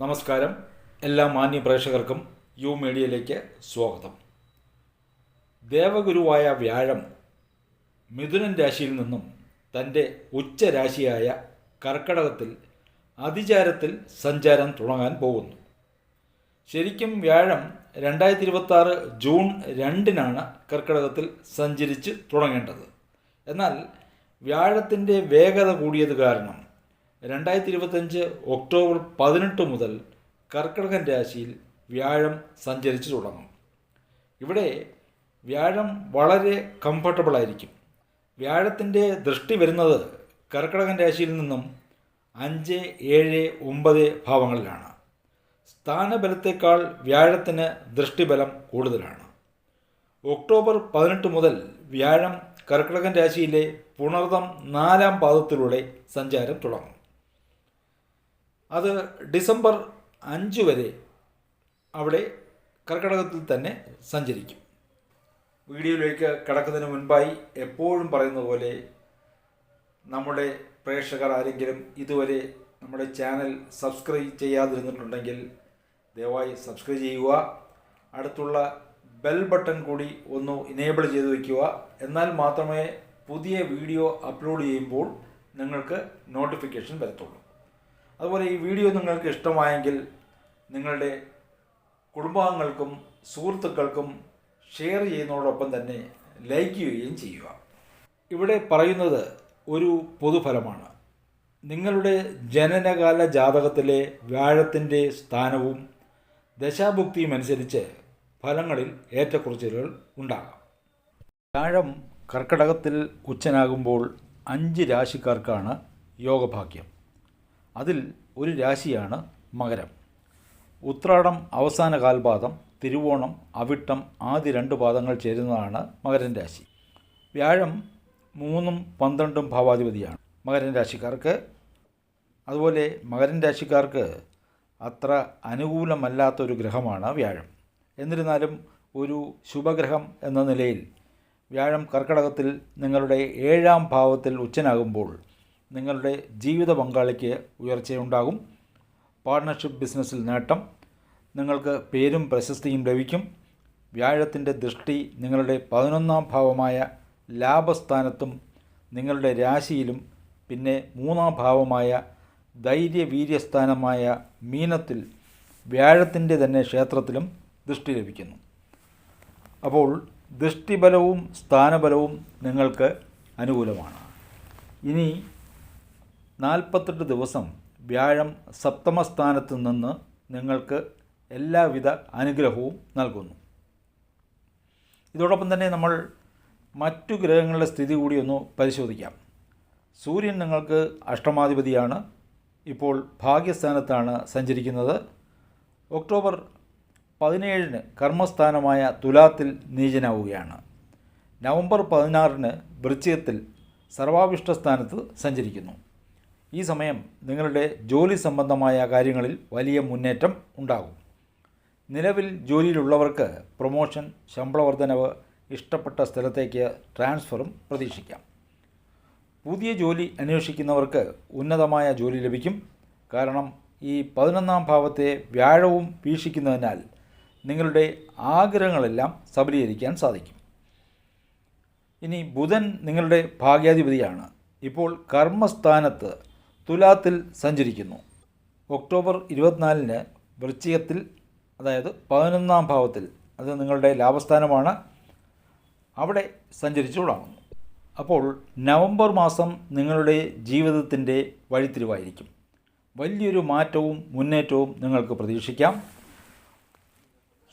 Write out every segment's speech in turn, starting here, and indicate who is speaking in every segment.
Speaker 1: നമസ്കാരം. എല്ലാ മാന്യ പ്രേക്ഷകർക്കും യു മീഡിയയിലേക്ക് സ്വാഗതം. ദേവഗുരുവായ വ്യാഴം മിഥുനൻ രാശിയിൽ നിന്നും തന്റെ ഉച്ചരാശിയായ കർക്കടകത്തിൽ അതിചാരത്തിൽ സഞ്ചാരം തുടങ്ങാൻ പോകുന്നു. ശരിക്കും വ്യാഴം രണ്ടായിരത്തി ഇരുപത്തി ജൂൺ രണ്ടിനാണ് കർക്കടകത്തിൽ സഞ്ചരിച്ച് തുടങ്ങേണ്ടത്. എന്നാൽ വ്യാഴത്തിന്റെ വേഗത കൂടിയത് കാരണം രണ്ടായിരത്തി ഇരുപത്തഞ്ച് ഒക്ടോബർ പതിനെട്ട് മുതൽ കർക്കിടകൻ രാശിയിൽ വ്യാഴം സഞ്ചരിച്ചു തുടങ്ങും. ഇവിടെ വ്യാഴം വളരെ കംഫർട്ടബിൾ ആയിരിക്കും. വ്യാഴത്തിന്റെ ദൃഷ്ടി വരുന്നത് കർക്കിടകൻ രാശിയിൽ നിന്നും അഞ്ച് ഏഴ് ഒമ്പത് ഭാവങ്ങളിലാണ്. സ്ഥാനബലത്തേക്കാൾ വ്യാഴത്തിന് ദൃഷ്ടിബലം കൂടുതലാണ്. ഒക്ടോബർ പതിനെട്ട് മുതൽ വ്യാഴം കർക്കിടകൻ രാശിയിലെ പുണർതം നാലാം പാദത്തിലൂടെ സഞ്ചാരം തുടങ്ങും. അത് ഡിസംബർ അഞ്ച് വരെ അവിടെ കർക്കിടകത്തിൽ തന്നെ സഞ്ചരിക്കും. വീഡിയോയിലേക്ക് കടക്കുന്നതിന് മുൻപായി എപ്പോഴും പറയുന്ന പോലെ നമ്മുടെ പ്രേക്ഷകർ ആരെങ്കിലും ഇതുവരെ നമ്മുടെ ചാനൽ സബ്സ്ക്രൈബ് ചെയ്യാതിരുന്നിട്ടുണ്ടെങ്കിൽ ദയവായി സബ്സ്ക്രൈബ് ചെയ്യുക. അടുത്തുള്ള ബെൽ ബട്ടൺ കൂടി ഒന്ന് ഇനേബിൾ ചെയ്ത് വയ്ക്കുക എന്നാൽ മാത്രമേ പുതിയ വീഡിയോ അപ്ലോഡ് ചെയ്യുമ്പോൾ നിങ്ങൾക്ക് നോട്ടിഫിക്കേഷൻ വരത്തുള്ളൂ. അതുപോലെ ഈ വീഡിയോ നിങ്ങൾക്ക് ഇഷ്ടമായെങ്കിൽ നിങ്ങളുടെ കുടുംബാംഗങ്ങൾക്കും സുഹൃത്തുക്കൾക്കും ഷെയർ ചെയ്യുന്നതോടൊപ്പം തന്നെ ലൈക്ക് ചെയ്യുകയും ചെയ്യുക. ഇവിടെ പറയുന്നത് ഒരു പൊതുഫലമാണ്. നിങ്ങളുടെ ജനനകാല ജാതകത്തിലെ വ്യാഴത്തിന്റെ സ്ഥാനവും ദശാഭുക്തിയും അനുസരിച്ച് ഫലങ്ങളിൽ ഏറ്റക്കുറച്ചിലുകൾ ഉണ്ടാകാം. വ്യാഴം കർക്കടകത്തിൽ ഉച്ചനാകുമ്പോൾ അഞ്ച് രാശിക്കാർക്കാണ് യോഗഭാഗ്യം. അതിൽ ഒരു രാശിയാണ് മകരം. ഉത്രാടം അവസാന കാൽപാദം തിരുവോണം അവിട്ടം ആദ്യ രണ്ട് പാദങ്ങൾ ചേരുന്നതാണ് മകരൻ രാശി. വ്യാഴം മൂന്നും പന്ത്രണ്ടും ഭാവാധിപതിയാണ് മകരൻ രാശിക്കാർക്ക്. അതുപോലെ മകരൻ രാശിക്കാർക്ക് അത്ര അനുകൂലമല്ലാത്തൊരു ഗ്രഹമാണ് വ്യാഴം. എന്നിരുന്നാലും ഒരു ശുഭഗ്രഹം എന്ന നിലയിൽ വ്യാഴം കർക്കടകത്തിൽ നിങ്ങളുടെ ഏഴാം ഭാവത്തിൽ ഉച്ചനാകുമ്പോൾ നിങ്ങളുടെ ജീവിത പങ്കാളിക്ക് ഉയർച്ചയുണ്ടാകും. പാർട്ട്ണർഷിപ്പ് ബിസിനസ്സിൽ നേട്ടം. നിങ്ങൾക്ക് പേരും പ്രശസ്തിയും ലഭിക്കും. വ്യാഴത്തിന്റെ ദൃഷ്ടി നിങ്ങളുടെ പതിനൊന്നാം ഭാവമായ ലാഭസ്ഥാനത്തും നിങ്ങളുടെ രാശിയിലും പിന്നെ മൂന്നാം ഭാവമായ ധൈര്യവീര്യസ്ഥാനമായ മീനത്തിൽ വ്യാഴത്തിന്റെ തന്നെ ക്ഷേത്രത്തിലും ദൃഷ്ടി ലഭിക്കുന്നു. അപ്പോൾ ദൃഷ്ടിബലവും സ്ഥാനബലവും നിങ്ങൾക്ക് അനുകൂലമാണ്. ഇനി നാൽപ്പത്തെട്ട് ദിവസം വ്യാഴം സപ്തമസ്ഥാനത്ത് നിന്ന് നിങ്ങൾക്ക് എല്ലാവിധ അനുഗ്രഹവും നൽകുന്നു. ഇതോടൊപ്പം തന്നെ നമ്മൾ മറ്റു ഗ്രഹങ്ങളുടെ സ്ഥിതി കൂടി ഒന്ന് പരിശോധിക്കാം. സൂര്യൻ നിങ്ങൾക്ക് അഷ്ടമാധിപതിയാണ്. ഇപ്പോൾ ഭാഗ്യസ്ഥാനത്താണ് സഞ്ചരിക്കുന്നത്. ഒക്ടോബർ പതിനേഴിന് കർമ്മസ്ഥാനമായ തുലാത്തിൽ നീചനാവുകയാണ്. നവംബർ പതിനാറിന് വൃശ്ചികത്തിൽ സർവാഭിഷ്ട സ്ഥാനത്ത് സഞ്ചരിക്കുന്നു. ഈ സമയം നിങ്ങളുടെ ജോലി സംബന്ധമായ കാര്യങ്ങളിൽ വലിയ മുന്നേറ്റം ഉണ്ടാകും. നിലവിൽ ജോലിയിലുള്ളവർക്ക് പ്രൊമോഷൻ ശമ്പളവർദ്ധനവ് ഇഷ്ടപ്പെട്ട സ്ഥലത്തേക്ക് ട്രാൻസ്ഫറും പ്രതീക്ഷിക്കാം. പുതിയ ജോലി അന്വേഷിക്കുന്നവർക്ക് ഉന്നതമായ ജോലി ലഭിക്കും. കാരണം ഈ പതിനൊന്നാം ഭാവത്തെ വ്യാഴവും വീക്ഷിക്കുന്നതിനാൽ നിങ്ങളുടെ ആഗ്രഹങ്ങളെല്ലാം സബലീകരിക്കാൻ സാധിക്കും. ഇനി ബുധൻ നിങ്ങളുടെ ഭാഗ്യാധിപതിയാണ്. ഇപ്പോൾ കർമ്മസ്ഥാനത്ത് തുലാത്തിൽ സഞ്ചരിക്കുന്നു. ഒക്ടോബർ ഇരുപത്തിനാലിന് വൃശ്ചികത്തിൽ അതായത് പതിനൊന്നാം ഭാവത്തിൽ അത് നിങ്ങളുടെ ലാഭസ്ഥാനമാണ്. അവിടെ സഞ്ചരിച്ചു തുടങ്ങുന്നു. അപ്പോൾ നവംബർ മാസം നിങ്ങളുടെ ജീവിതത്തിന്റെ വഴിത്തിരിവായിരിക്കും. വലിയൊരു മാറ്റവും മുന്നേറ്റവും നിങ്ങൾക്ക് പ്രതീക്ഷിക്കാം.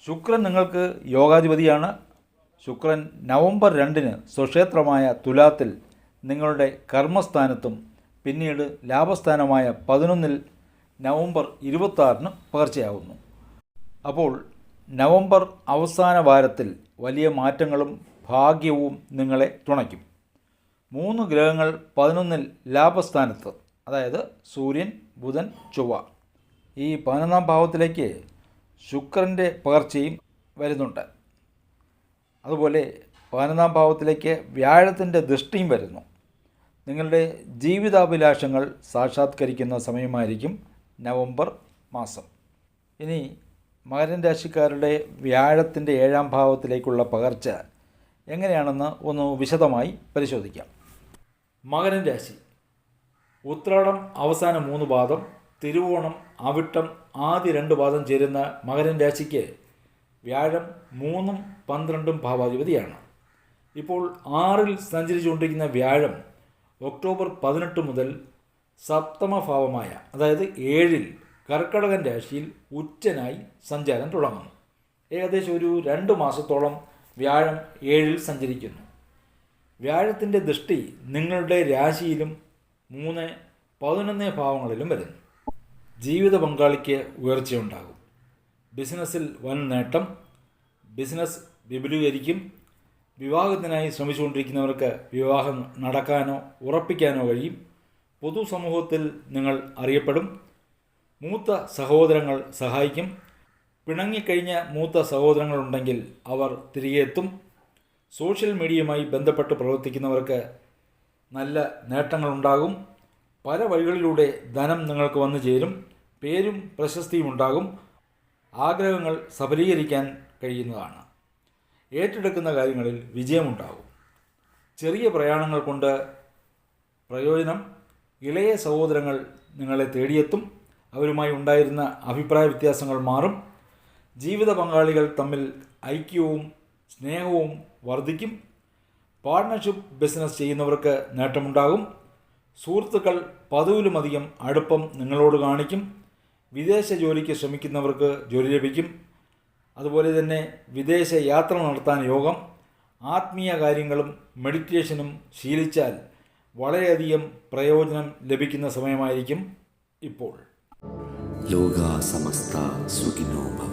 Speaker 1: ശുക്രൻ നിങ്ങൾക്ക് യോഗാധിപതിയാണ്. ശുക്രൻ നവംബർ രണ്ടിന് സ്വക്ഷേത്രമായ തുലാത്തിൽ നിങ്ങളുടെ കർമ്മസ്ഥാനത്തും പിന്നീട് ലാഭസ്ഥാനമായ പതിനൊന്നിൽ നവംബർ ഇരുപത്താറിന് പകർച്ചയാകുന്നു അപ്പോൾ നവംബർ അവസാന വാരത്തിൽ വലിയ മാറ്റങ്ങളും ഭാഗ്യവും നിങ്ങളെ തുണയ്ക്കും. മൂന്ന് ഗ്രഹങ്ങൾ പതിനൊന്നിൽ ലാഭസ്ഥാനത്ത് അതായത് സൂര്യൻ ബുധൻ ചൊവ്വ. ഈ പതിനൊന്നാം ഭാവത്തിലേക്ക് ശുക്രന്റെ പകർച്ചയും വരുന്നുണ്ട്. അതുപോലെ പതിനൊന്നാം ഭാവത്തിലേക്ക് വ്യാഴത്തിന്റെ ദൃഷ്ടിയും വരുന്നു. നിങ്ങളുടെ ജീവിതാഭിലാഷങ്ങൾ സാക്ഷാത്കരിക്കുന്ന സമയമായിരിക്കും നവംബർ മാസം. ഇനി മകരൻ രാശിക്കാരുടെ വ്യാഴത്തിന്റെ ഏഴാം ഭാവത്തിലേക്കുള്ള പകർച്ച എങ്ങനെയാണെന്ന് ഒന്ന് വിശദമായി പരിശോധിക്കാം. മകരൻ രാശി. ഉത്രാടം അവസാന മൂന്ന് പാദം തിരുവോണം അവിട്ടം ആദ്യ രണ്ട് പാദം ചേരുന്ന മകരൻ രാശിക്ക് വ്യാഴം മൂന്നും പന്ത്രണ്ടും ഭാവാധിപതിയാണ്. ഇപ്പോൾ ആറിൽ സഞ്ചരിച്ചുകൊണ്ടിരിക്കുന്ന വ്യാഴം ഒക്ടോബർ പതിനെട്ട് മുതൽ സപ്തമഭാവമായ അതായത് ഏഴിൽ കർക്കടകൻ രാശിയിൽ ഉച്ചനായി സഞ്ചാരം തുടങ്ങുന്നു. ഏകദേശം ഒരു രണ്ട് മാസത്തോളം വ്യാഴം ഏഴിൽ സഞ്ചരിക്കുന്നു. വ്യാഴത്തിന്റെ ദൃഷ്ടി നിങ്ങളുടെ രാശിയിലും മൂന്ന് പതിനൊന്ന് ഭാവങ്ങളിലും വരുന്നു. ജീവിത പങ്കാളിക്ക് ഉയർച്ചയുണ്ടാകും. ബിസിനസ്സിൽ വൻ നേട്ടം. ബിസിനസ് വിപുലീകരിക്കും. വിവാഹത്തിനായി ശ്രമിച്ചുകൊണ്ടിരിക്കുന്നവർക്ക് വിവാഹം നടക്കാനോ ഉറപ്പിക്കാനോ കഴിയും. പൊതുസമൂഹത്തിൽ നിങ്ങൾ അറിയപ്പെടും. മൂത്ത സഹോദരങ്ങൾ സഹായിക്കും. പിണങ്ങിക്കഴിഞ്ഞ മൂത്ത സഹോദരങ്ങളുണ്ടെങ്കിൽ അവർ തിരികെ എത്തും. സോഷ്യൽ മീഡിയയുമായി ബന്ധപ്പെട്ട് പ്രവർത്തിക്കുന്നവർക്ക് നല്ല നേട്ടങ്ങളുണ്ടാകും പല വഴികളിലൂടെ ധനം നിങ്ങൾക്ക് വന്നു ചേരും. പേരും പ്രശസ്തിയും ഉണ്ടാകും. ആഗ്രഹങ്ങൾ സഫലീകരിക്കാൻ കഴിയുന്നതാണ്. ഏറ്റെടുക്കുന്ന കാര്യങ്ങളിൽ വിജയമുണ്ടാകും. ചെറിയ പ്രയാണങ്ങൾ കൊണ്ട് പ്രയോജനം ഇളയ സഹോദരങ്ങൾ നിങ്ങളെ തേടിയെത്തും. അവരുമായി ഉണ്ടായിരുന്ന അഭിപ്രായ വ്യത്യാസങ്ങൾ മാറും. ജീവിത പങ്കാളികൾ തമ്മിൽ ഐക്യവും സ്നേഹവും വർദ്ധിക്കും. പാർട്ട്ണർഷിപ്പ് ബിസിനസ് ചെയ്യുന്നവർക്ക് നേട്ടമുണ്ടാകും. സുഹൃത്തുക്കൾ പതിവിലുമധികം അടുപ്പം നിങ്ങളോട് കാണിക്കും. വിദേശ ജോലിക്ക് ശ്രമിക്കുന്നവർക്ക് ജോലി ലഭിക്കും. അതുപോലെ തന്നെ വിദേശ യാത്ര നടത്താൻ യോഗം ആത്മീയ കാര്യങ്ങളും മെഡിറ്റേഷനും ശീലിച്ചാൽ വളരെയധികം പ്രയോജനം ലഭിക്കുന്ന സമയമായിരിക്കും ഇപ്പോൾ.
Speaker 2: ലോകാസമസ്ത സമസ്ത സുഖിനോ